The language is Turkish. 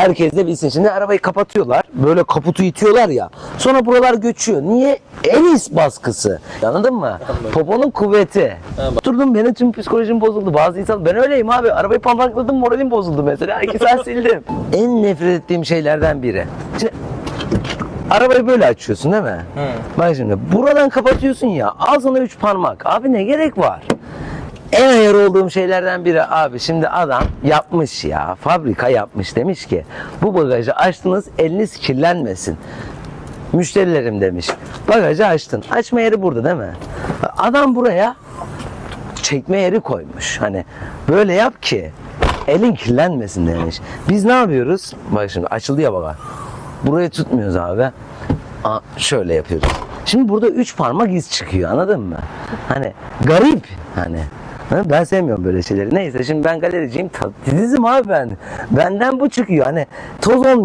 Herkes de bilsin. Şimdi arabayı kapatıyorlar. Böyle kaputu itiyorlar ya. Sonra buralar göçüyor. Niye? Enis baskısı. Anladın mı? Poponun kuvveti. Oturdum benim tüm psikolojim bozuldu. Bazı insan ben öyleyim abi. Arabayı pampakladım moralim bozuldu mesela. İki saat sildim. en nefret ettiğim şeylerden biri. Şimdi Arabayı böyle açıyorsun değil mi? Bak şimdi buradan kapatıyorsun ya al sana üç parmak. Abi ne gerek var? Ayar olduğum şeylerden biri abi şimdi adam yapmış ya fabrika yapmış demiş ki bu bagajı açtınız eliniz kirlenmesin. Müşterilerim demiş. Bagajı açtın. Açma yeri burada değil mi? Adam buraya çekme yeri koymuş. Hani böyle yap ki elin kirlenmesin demiş. Biz ne yapıyoruz? Bak şimdi açıldı ya baba. Burayı tutmuyoruz abi. Aa, şöyle yapıyoruz. Şimdi burada üç parmak iz çıkıyor anladın mı? Hani garip hani. Ben sevmiyorum böyle şeyleri. Neyse şimdi ben galericiyim. ta- Titizim abi ben. Benden bu çıkıyor. Hani toz olmayacak.